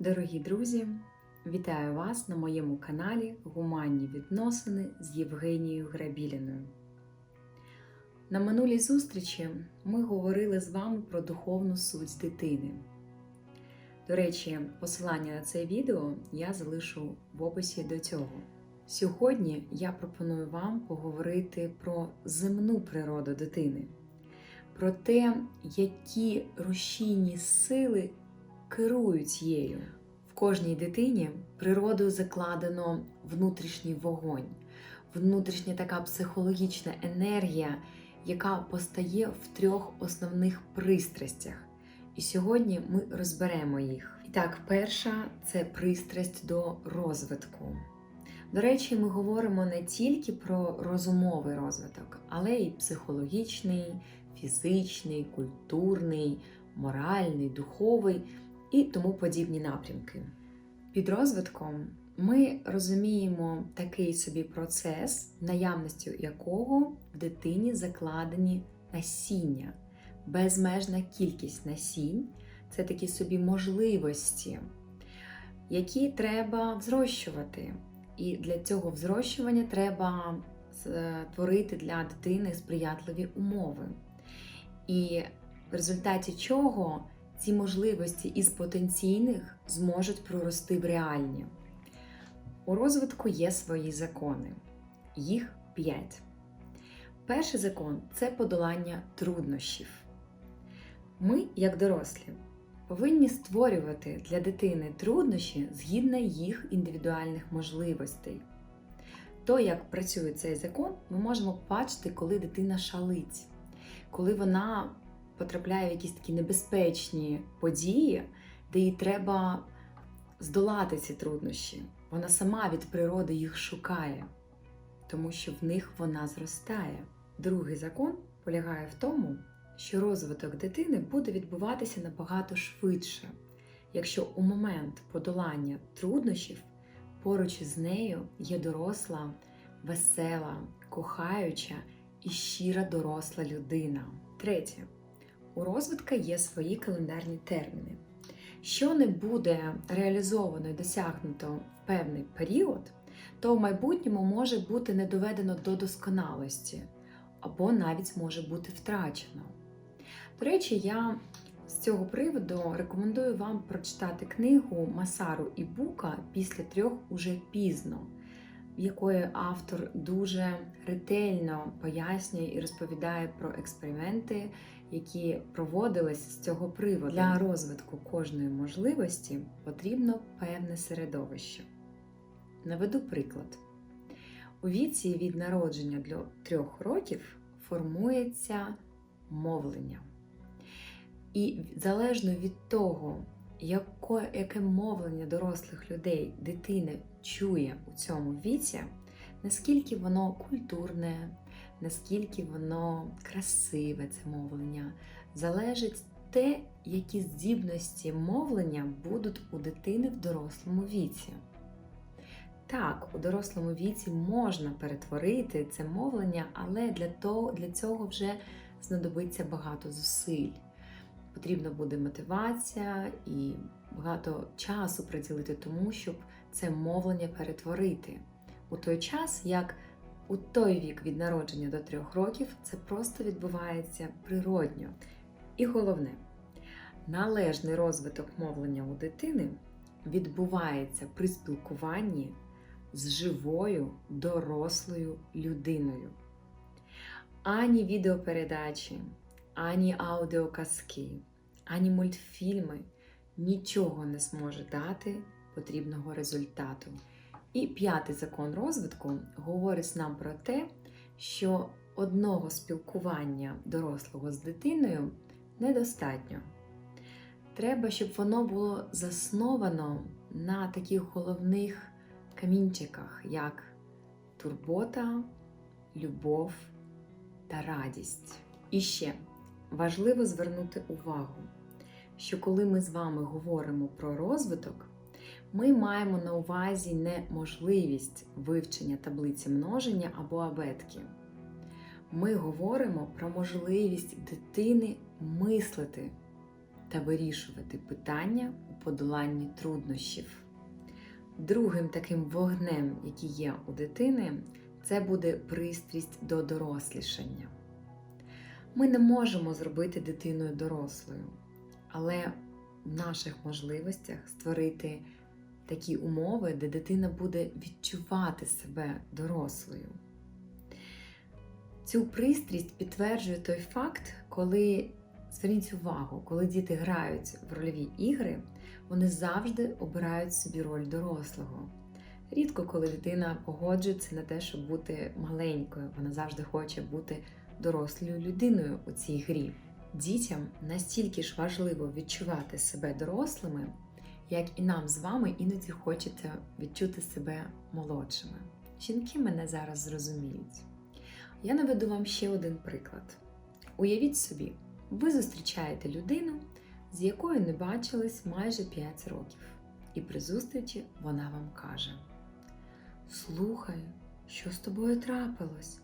Дорогі друзі, вітаю вас на моєму каналі Гуманні відносини з Євгенією Грабіліною. На минулій зустрічі ми говорили з вами про духовну суть дитини. До речі, посилання на це відео я залишу в описі до цього. Сьогодні я пропоную вам поговорити про земну природу дитини, про те, які рушійні сили керують її. В кожній дитині природою закладено внутрішній вогонь, внутрішня така психологічна енергія, яка постає в трьох основних пристрастях. І сьогодні ми розберемо їх. І так, перша це пристрасть до розвитку. До речі, ми говоримо не тільки про розумовий розвиток, але й психологічний, фізичний, культурний, моральний, духовий і тому подібні напрямки. Під розвитком ми розуміємо такий собі процес, наявністю якого в дитині закладені насіння, безмежна кількість насінь це такі собі можливості, які треба взрощувати. І для цього взрощування треба створити для дитини сприятливі умови. І в результаті чого ці можливості із потенційних зможуть прорости в реальні. У розвитку є свої закони. Їх п'ять. Перший закон це подолання труднощів. Ми, як дорослі, повинні створювати для дитини труднощі згідно їх індивідуальних можливостей. То, як працює цей закон, ми можемо бачити, коли дитина шалить, коли вона потрапляє в якісь такі небезпечні події, де їй треба здолати ці труднощі. Вона сама від природи їх шукає, тому що в них вона зростає. Другий закон полягає в тому, що розвиток дитини буде відбуватися набагато швидше, якщо у момент подолання труднощів поруч із нею є доросла, весела, кохаюча і щира доросла людина. Третє. У розвитка є свої календарні терміни. Що не буде реалізовано і досягнуто в певний період, то в майбутньому може бути не доведено до досконалості, або навіть може бути втрачено. До речі, я з цього приводу рекомендую вам прочитати книгу Масару і Бука після трьох уже пізно, в якої автор дуже ретельно пояснює і розповідає про експерименти, які проводились з цього приводу. Для розвитку кожної можливості потрібно певне середовище. Наведу приклад. У віці від народження до трьох років формується мовлення. І залежно від того, яке, яке мовлення дорослих людей дитина чує у цьому віці, наскільки воно культурне, наскільки воно красиве це мовлення, залежить те, які здібності мовлення будуть у дитини в дорослому віці. Так, у дорослому віці можна перетворити це мовлення, але для, того, для цього вже знадобиться багато зусиль. Потрібна буде мотивація і багато часу приділити тому, щоб це мовлення перетворити. У той час, як у той вік від народження до трьох років, це просто відбувається природньо. І головне, належний розвиток мовлення у дитини відбувається при спілкуванні з живою дорослою людиною. Ані відеопередачі, ані аудіоказки, ані мультфільми нічого не зможе дати потрібного результату. І п'ятий закон розвитку говорить нам про те, що одного спілкування дорослого з дитиною недостатньо. Треба, щоб воно було засновано на таких головних камінчиках, як турбота, любов та радість. І ще важливо звернути увагу, що коли ми з вами говоримо про розвиток, ми маємо на увазі не можливість вивчення таблиці множення або абетки. Ми говоримо про можливість дитини мислити та вирішувати питання у подоланні труднощів. Другим таким вогнем, який є у дитини, це буде пристрість до дорослішання. Ми не можемо зробити дитиною дорослою, але в наших можливостях створити такі умови, де дитина буде відчувати себе дорослою. Цю пристрість підтверджує той факт, коли зверніть увагу, коли діти грають в рольові ігри, вони завжди обирають собі роль дорослого. Рідко, коли дитина погоджується на те, щоб бути маленькою, вона завжди хоче бути дорослою людиною у цій грі. Дітям настільки ж важливо відчувати себе дорослими, як і нам з вами іноді хочеться відчути себе молодшими. Жінки мене зараз зрозуміють. Я наведу вам ще один приклад. Уявіть собі, ви зустрічаєте людину, з якою не бачились майже 5 років, і при зустрічі вона вам каже: Слухай, що з тобою трапилось?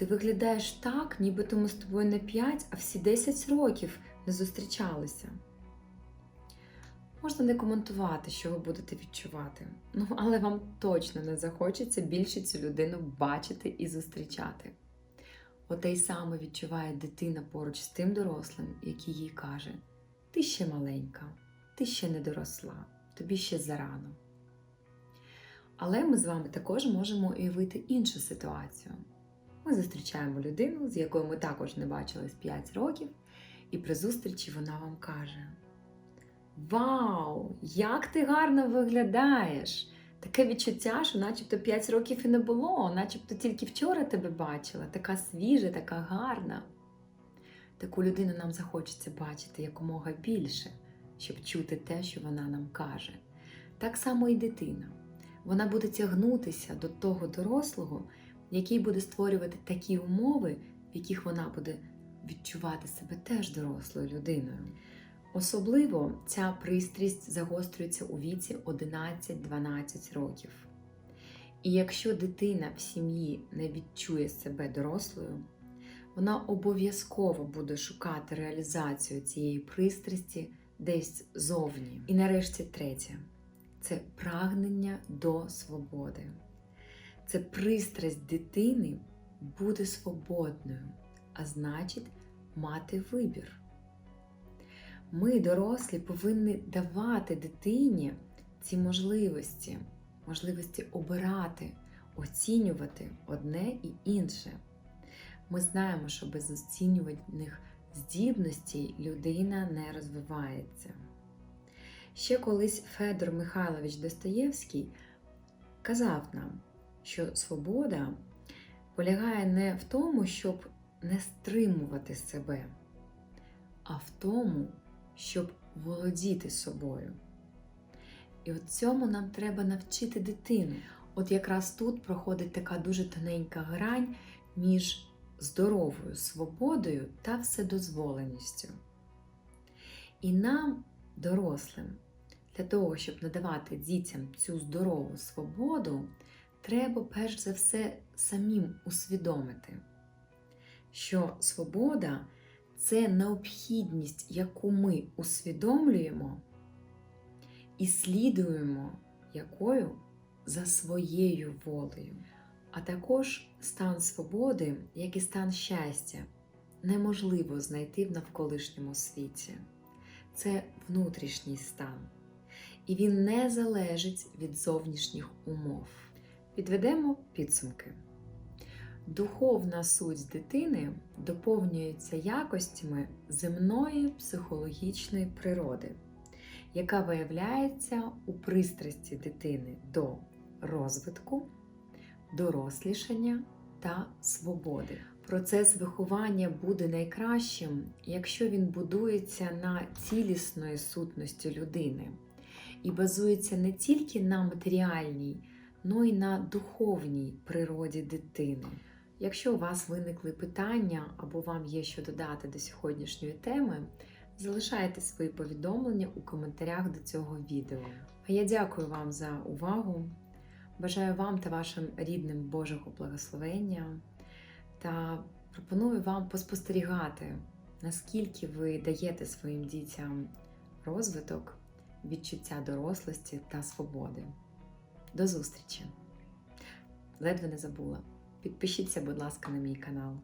Ти виглядаєш так, нібито ми з тобою не 5, а всі 10 років не зустрічалися. Можна не коментувати, що ви будете відчувати, ну але вам точно не захочеться більше цю людину бачити і зустрічати. Оте й саме відчуває дитина поруч з тим дорослим, який їй каже: Ти ще маленька, ти ще не доросла, тобі ще зарано. Але ми з вами також можемо уявити іншу ситуацію. Ми зустрічаємо людину, з якою ми також не бачились 5 років, і при зустрічі вона вам каже: Вау! Як ти гарно виглядаєш! Таке відчуття, що начебто 5 років і не було, начебто тільки вчора тебе бачила, така свіжа, така гарна. Таку людину нам захочеться бачити якомога більше, щоб чути те, що вона нам каже. Так само і дитина. Вона буде тягнутися до того дорослого, який буде створювати такі умови, в яких вона буде відчувати себе теж дорослою людиною. Особливо ця пристрість загострюється у віці 11-12 років. І якщо дитина в сім'ї не відчує себе дорослою, вона обов'язково буде шукати реалізацію цієї пристрасті десь зовні. І нарешті третє це прагнення до свободи. Це пристрасть дитини бути свободною, а значить, мати вибір. Ми, дорослі, повинні давати дитині ці можливості, можливості обирати, оцінювати одне і інше. Ми знаємо, що без оцінюваних здібностей людина не розвивається. Ще колись Федор Михайлович Достоєвський казав нам, що свобода полягає не в тому, щоб не стримувати себе, а в тому, щоб володіти собою. І от цьому нам треба навчити дитину. От якраз тут проходить така дуже тоненька грань між здоровою свободою та вседозволеністю. І нам, дорослим, для того, щоб надавати дітям цю здорову свободу, треба перш за все самим усвідомити, що свобода це необхідність, яку ми усвідомлюємо і слідуємо якою за своєю волею. А також стан свободи, як і стан щастя, неможливо знайти в навколишньому світі. Це внутрішній стан. І він не залежить від зовнішніх умов. Підведемо підсумки. Духовна суть дитини доповнюється якостями земної психологічної природи, яка виявляється у пристрасті дитини до розвитку, дорослішання та свободи. Процес виховання буде найкращим, якщо він будується на цілісної сутності людини і базується не тільки на матеріальній, але й на духовній природі дитини. Якщо у вас виникли питання або вам є що додати до сьогоднішньої теми, залишайте свої повідомлення у коментарях до цього відео. А я дякую вам за увагу. Бажаю вам та вашим рідним Божого благословення та пропоную вам поспостерігати, наскільки ви даєте своїм дітям розвиток відчуття дорослості та свободи. До зустрічі! Ледве не забула. Підпишіться, будь ласка, на мій канал.